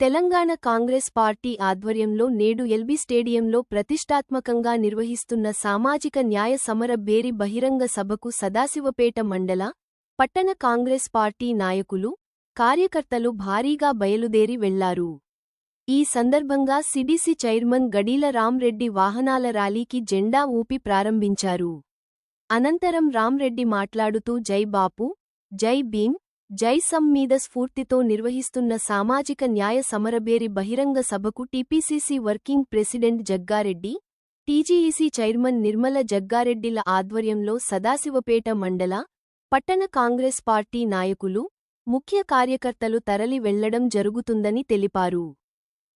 Telangana Congress party ఆధ్వర్యంలో నేడు LB స్టేడియంలో ప్రతిష్టాత్మకంగా నిర్వహిస్తున్న సామాజిక న్యాయ సమర బేరి బహిరంగ సభకు సదాశివపేట మండల పట్టణ కాంగ్రెస్ పార్టీ నాయకులు కార్యకర్తలు భారీగా బయలుదేరి వెళ్ళారు. ఈ సందర్భంగా సిడిసి చైర్మన్ గడీల రామ్రెడ్డి వాహనాల ర్యాలీకి జెండా ఊపి ప్రారంభించారు. అనంతరం రామ్రెడ్డి మాట్లాడుతూ జై బాపు జై భీమ్ జైసమ్ మీద స్ఫూర్తితో నిర్వహిస్తున్న సామాజిక న్యాయ సమరబేరి బహిరంగ సభకు TPCC working president Jaggareddy TGEC chairman Nirmala జగ్గారెడ్డిల ఆధ్వర్యంలో సదాశివపేట మండల పట్టణ కాంగ్రెస్ పార్టీ నాయకులు ముఖ్య కార్యకర్తలు తరలి వెళ్ళడం జరుగుతుందని తెలిపారు.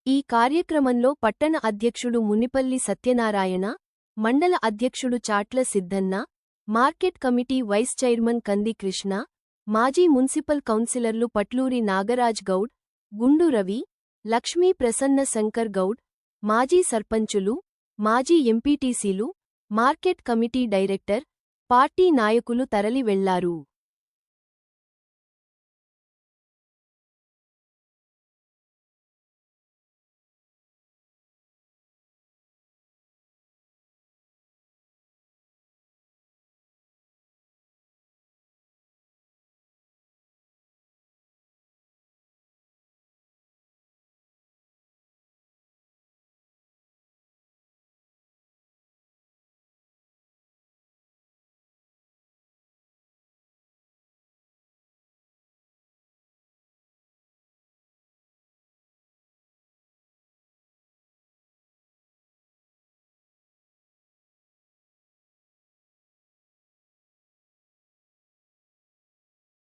ఈ కార్యక్రమంలో పట్టణ అధ్యక్షుడు మునిపల్లి సత్యనారాయణ మండల అధ్యక్షుడు Chatla Siddanna market committee vice chairman Kandi Krishna మాజీ మున్సిపల్ కౌన్సిలర్లు పట్లూరి నాగరాజ్ గౌడ్ గుండు రవి లక్ష్మీ ప్రసన్న శంకర్ గౌడ్ మాజీ సర్పంచులు మాజీ ఎంపీటీసీలు మార్కెట్ కమిటీ డైరెక్టర్ పార్టీ నాయకులు తరలి వెళ్ళారు.